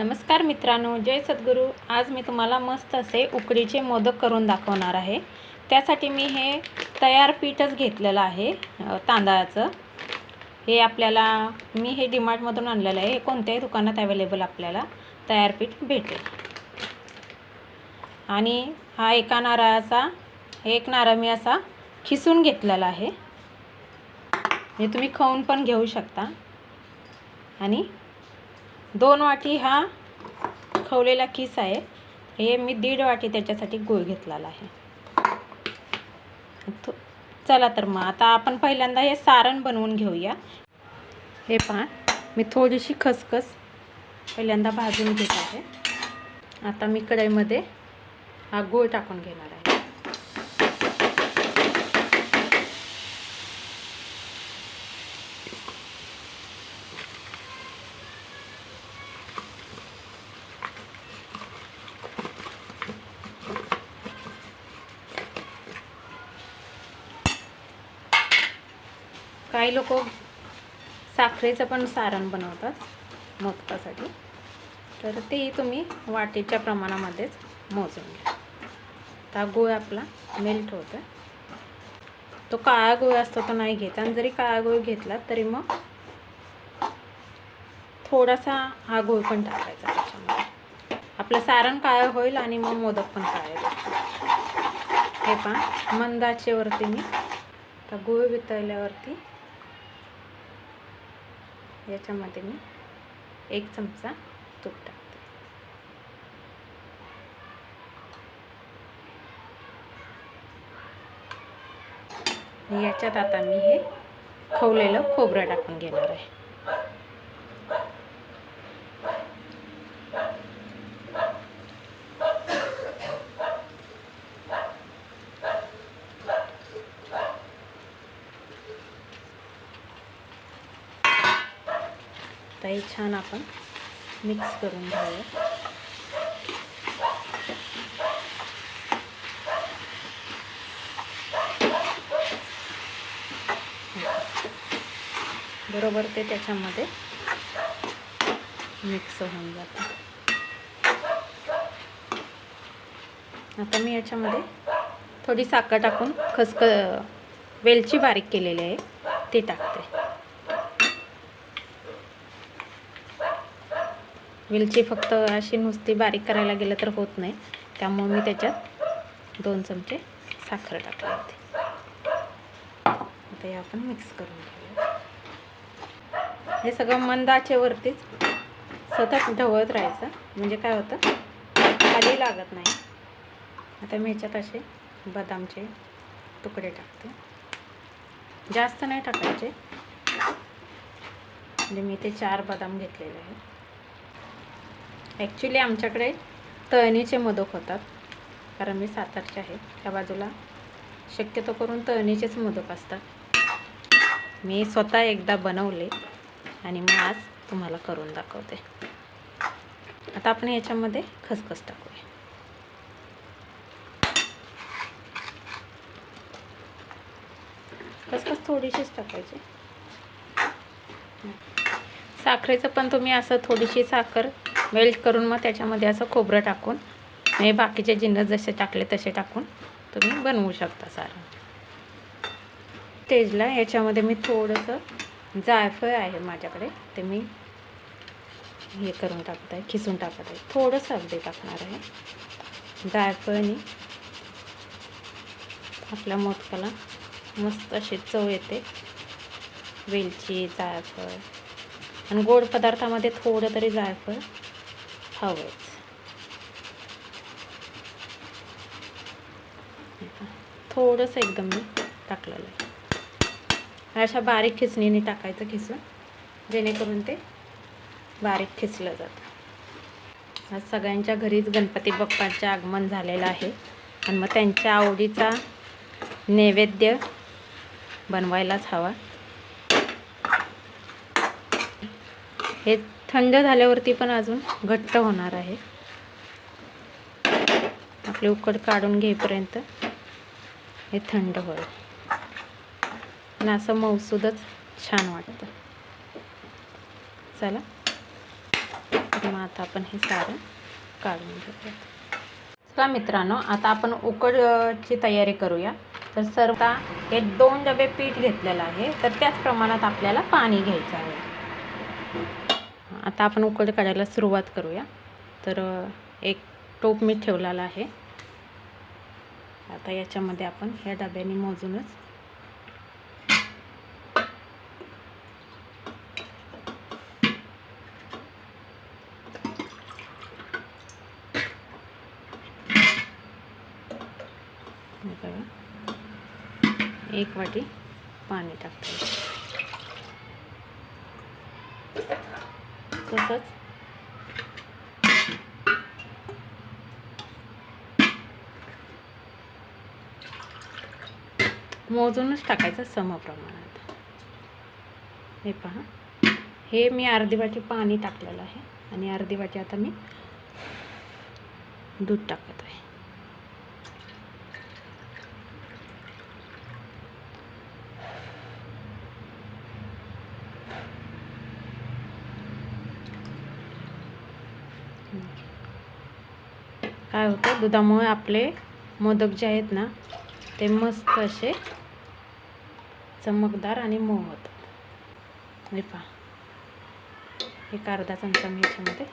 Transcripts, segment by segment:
नमस्कार मित्रांनो जय सद्गुरू. आज मी तुम्हाला मस्त असे उकडीचे मोदक करून दाखवणार आहे. त्यासाठी मी हे तयार पीठच घेतलेलं आहे तांदळाचं. हे आपल्याला मी हे डीमार्टमधून आणलेलं आहे. हे कोणत्याही दुकानात अवेलेबल आपल्याला तयार पीठ भेटेल. आणि हा एका नारळाचा एक नारळ मी असा खिसून घेतलेला आहे. हे तुम्ही खाऊन पण घेऊ शकता. आणि दोन वाटी हा खवलेला किस आहे. हे मी दीड वाटी त्याच्यासाठी गूळ घेतलेला आहे. थो- चला तर मग आता आपण पहिल्यांदा हे सारण बनवून घेऊया. हे पहा मी थोडीशी खसखस पहिल्यांदा भाजून घेत आहे. आता मी कढईमध्ये हा गूळ टाकून घेणार आहे. काही लोक साखरेचं पण सारण बनवतात मोदकासाठी. तर तेही तुम्ही वाटीच्या प्रमाणामध्येच मोजून घ्या. आता गोळ आपला मेल्ट होतो तो काळा गोळ असतो तो नाही घ्यायचा आणि जरी काळा गोळ घेतला तरी मग थोडासा हा गोळ पण टाकायचा त्याच्यामध्ये. आपलं सारण काळं होईल आणि मग मोदक पण काळे हे पण मंदाचेवरती मी आता गुळ वितळल्यावरती याच्यामध्ये मी एक चमचा तूप टाकते. याच्यात आता मी हे खवलेलं खोबरं टाकून घेणार आहे आता हे छान आपण मिक्स करून घ्यावं बरोबर ते त्याच्यामध्ये मिक्स होऊन जातं. आता मी याच्यामध्ये थोडी साखर टाकून खसख वेलची बारीक केलेली आहे ती टाक वेलची फक्त अशी नुसती बारीक करायला गेलं तर होत नाही. त्यामुळे मी त्याच्यात दोन चमचे साखर टाकली होती. आता हे आपण मिक्स करून घेऊया. हे सगळं मंद आचेवरतीच सतत ढवळत राहायचं. म्हणजे काय होतं? खाली लागत नाही. आता मी ह्याच्यात असे बदामचे तुकडे टाकते. जास्त नाही टाकायचे. म्हणजे मी ते चार बदाम घेतलेले आहेत. ॲक्च्युली आमच्याकडे तळणीचे मोदक होतात. कारण मी सातारचे आहे. त्या बाजूला शक्यतो करून तळणीचेच मोदक असतात. मी स्वतः एकदा बनवले आणि मग आज तुम्हाला करून दाखवते. आता आपण याच्यामध्ये खसखस टाकूया. खसखस थोडीशीच टाकायची. साखरेचं पण तुम्ही असं थोडीशी साखर मेल्ट करून मग त्याच्यामध्ये असं खोबरं टाकून हे बाकीचे जिन्नस जसे टाकले तसे टाकून तुम्ही बनवू शकता सारं. स्टेजला याच्यामध्ये मी थोडंसं जायफळ आहे माझ्याकडे ते मी हे करून टाकत आहे खिसून टाकत आहे. थोडंसं अगदी टाकणार आहे. जायफळनी आपल्या मोदकाला मस्त अशी चव येते. वेलची जायफळ. आणि गोड पदार्थामध्ये थोडं तरी जायफळ. हवंच थोडंसं एकदम मी टाकलेलं आहे. अशा बारीक खिसणीने टाकायचं खिसून जेणेकरून ते बारीक खिसलं जातं. आज सगळ्यांच्या घरीच गणपती बाप्पांचे आगमन झालेलं आहे. आणि मग त्यांच्या आवडीचा नैवेद्य बनवायलाच हवा. हे थंड झाल्यावरती पण अजून घट्ट होणार आहे. आपले उकड काढून घेईपर्यंत हे थंड होईल. आणि असं मौसूदच छान वाटतं. चला तर मग आता आपण हे सारं काढून घेऊया चला मित्रांनो आता आपण उकडची तयारी करूया. तर सर्व हे दोन डबे पीठ घेतलेलं आहे. तर त्याच प्रमाणात आपल्याला पाणी घ्यायचं आहे. आता आपण उकड काढायला सुरुवात करूया. तर एक टोप मी ठेवलेला आहे. आता याच्यामध्ये आपण ह्या डब्याने मोजूनच एक वाटी पाणी टाकतो तसंच. मोजूनच टाकायचं समप्रमाणात. हे पहा. हे मी अर्धी वाटी पाणी टाकलेलं आहे आणि अर्धी वाटी आता मी दूध टाकत आहे. काय होतं? दुधामुळे आपले मोदक जे आहेत ना ते मस्त असे चमकदार आणि मऊ होतात हे पहा. एक अर्धा चमचा मी याच्यामध्ये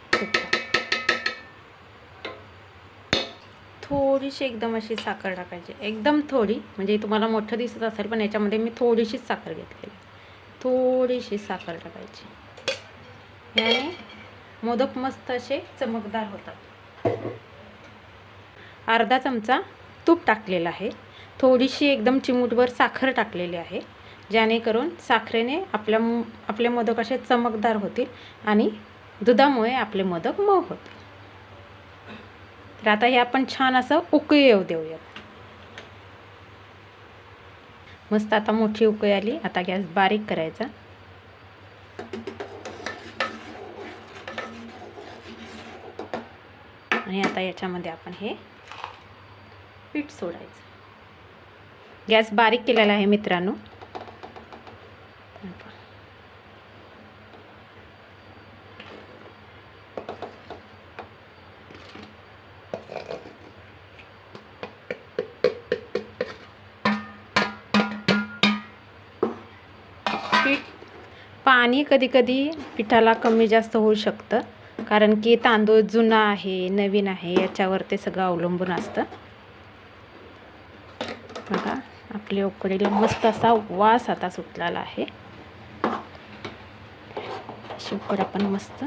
थोडीशी एकदम अशी साखर टाकायची. एकदम थोडी म्हणजे तुम्हाला मोठं दिसत असेल पण याच्यामध्ये मी थोडीशीच साखर घेतलेली थोडीशी साखर टाकायची. याने मोदक मस्त असे चमकदार होतात. अर्धा चमचा तूप टाकलेलं आहे. थोडीशी एकदम चिमूटभर साखर टाकलेली आहे. जेणेकरून साखरेने आपल्या आपले मोदक असे चमकदार होतील आणि दुधामुळे आपले मोदक मऊ होतील. तर आता हे आपण छान असं उकळी येऊ देऊयात. मस्त आता मोठी उकळी आली. आता गॅस बारीक करायचा. आणि आता याच्यामध्ये आपण हे पीठ सोडायचं. गॅस बारीक केलेला आहे मित्रांनो. पीठ पाणी कधी कधी पिठाला कमी जास्त होऊ शकतं. कारण की तांदूळ जुना आहे नवीन आहे याच्यावर ते सगळं अवलंबून असतं. बघा आपल्या उकडीला मस्त असा वास आता सुटलेला आहे. अशी उकड आपण मस्त.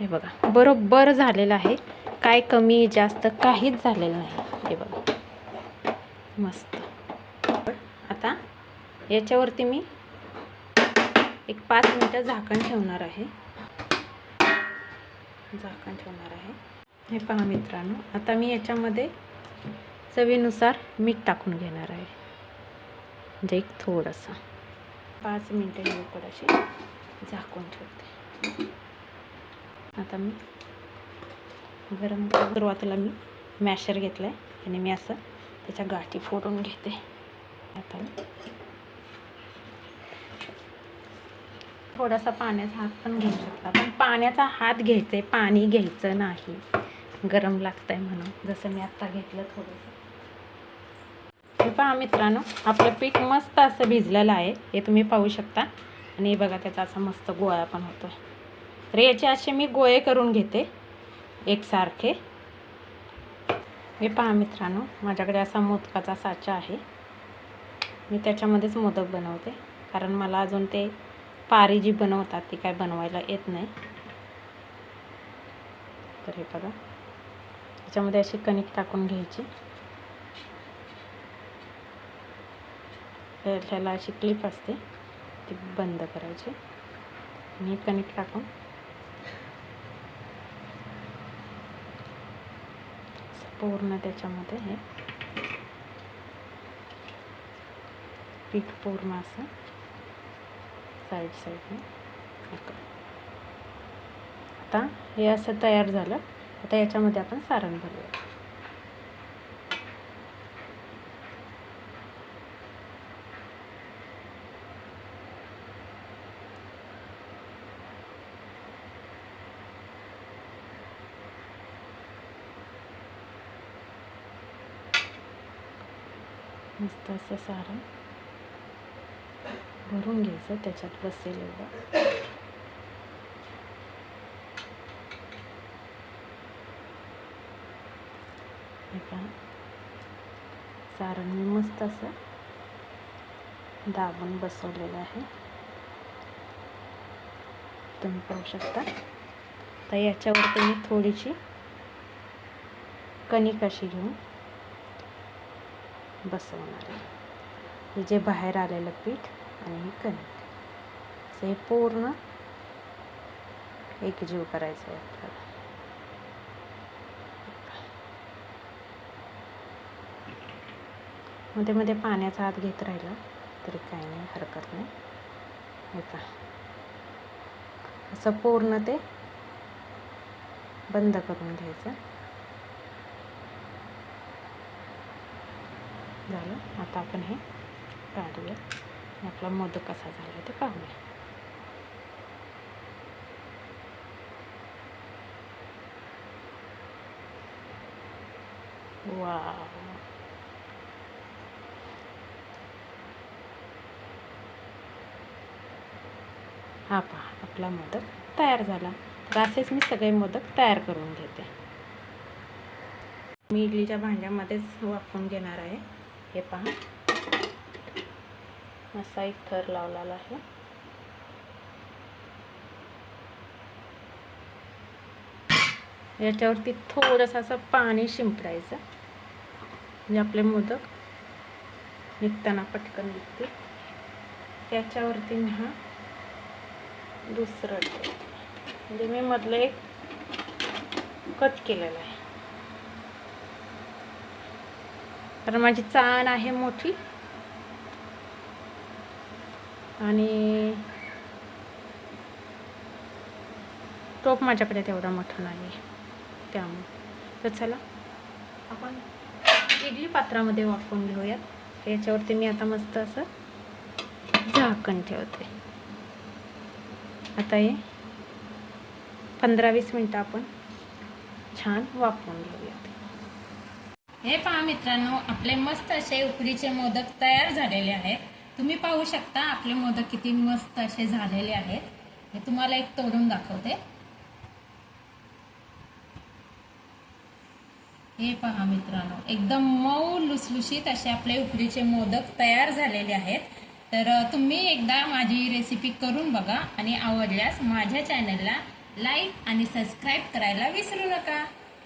हे बघा बरोबर झालेलं आहे. काय कमी जास्त काहीच झालेलं नाही. हे बघा मस्त. आता याच्यावरती मी एक पाच मिनटं झाकण ठेवणार आहे. झाकण ठेवणार आहे. हे पहा मित्रांनो आता मी याच्यामध्ये चवीनुसार मीठ टाकून घेणार आहे. म्हणजे एक थोडंसं. पाच मिनटं लवकर अशी झाकून ठेवते. आता मी गरम सुरुवातीला मी मॅशर घेतलं आहे आणि मी असं त्याच्या गाठी फोडून घेते. आता थोडासा पाण्याचा हात पण घेऊ शकता. पण पाण्याचा हात घ्यायचा आहे पाणी घ्यायचं नाही. गरम लागतं आहे म्हणून. जसं मी आत्ता घेतलं थोडंसं. हे पहा मित्रांनो आपलं पीठ मस्त असं भिजलेलं आहे. हे तुम्ही पाहू शकता. आणि हे बघा त्याचा असा मस्त गोळा पण होतो तर याचे असे मी गोळे करून घेते एकसारखे. हे पहा मित्रांनो माझ्याकडे असा मोदकाचा साचा आहे. मी त्याच्यामध्येच मोदक बनवते. कारण मला अजून ते पारी जी बनवतात ती काय बनवायला येत नाही. तर हे बघा त्याच्यामध्ये अशी कणिक टाकून घ्यायची. ह्याला अशी क्लिप असते. ती बंद करायची. आणि कनेक्ट टाकून पूर्ण त्याच्यामध्ये हे. पीठ पूर्ण असं. साईड साईडने आता हे असं तयार झालं. आता याच्यामध्ये आपण सारण भरूया. मस्त असं सारण भरून घ्यायचं त्याच्यात बसेल एवढं. हे सारण मी मस्त असं दाबून बसवलेलं आहे. तुम्ही पाहू शकता. तर याच्यावरती मी थोडीशी कणिक अशी घेऊन बसवणार आहे. हे जे बाहेर आलेलं पीठ आणि हे कणिक. असं हे पूर्ण एकजीव करायचं आहे आपल्याला. मध्ये मध्ये पाण्याचा हात घेत राहिला तरी काही नाही हरकत नाही. हे का असं पूर्ण ते बंद करून घ्यायचं. झालं. आता आपण हे काढूया. आपला मोदक कसा झाला ते पाहूया. वा हा पहा आपला मोदक तयार झाला. तर असेच मी सगळे मोदक तयार करून घेते. मी इडलीच्या भांड्यामध्येच वापरून घेणार आहे. हे पहा. असा एक थर लावलेला आहे. याच्यावरती थोडंसं असं पाणी शिंपडायचं. म्हणजे आपले मोदक निघताना पटकन निघते त्याच्यावरती मी हा दुसरं म्हणजे मी मधलं एक कट केलेलं आहे. कारण माझी चाण आहे मोठी. आणि टोप माझ्याकडे तेवढा मोठा नाही त्यामुळे. तर चला आपण इडली पात्रामध्ये वापरून घेऊयात. याच्यावरती मी आता मस्त असं झाकण ठेवते. आता हे पंधरा वीस मिनटं आपण छान वापरून घेऊयात. हे पहा मित्रांनो आपले मस्त असे उकडीचे मोदक तयार झालेले आहेत. तुम्ही पाहू शकता आपले मोदक किती मस्त असे झालेले आहेत. हे तुम्हाला एक तोडून दाखवते. हे पहा मित्रांनो एकदम मऊ लुसलुशीत असे आपले उकडीचे मोदक तयार झालेले आहेत. तर तुम्ही एकदा माझी रेसिपी करून बघा आणि आवडल्यास माझ्या चॅनलला लाईक आणि सबस्क्राईब करायला विसरू नका.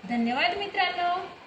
धन्यवाद मित्रांनो.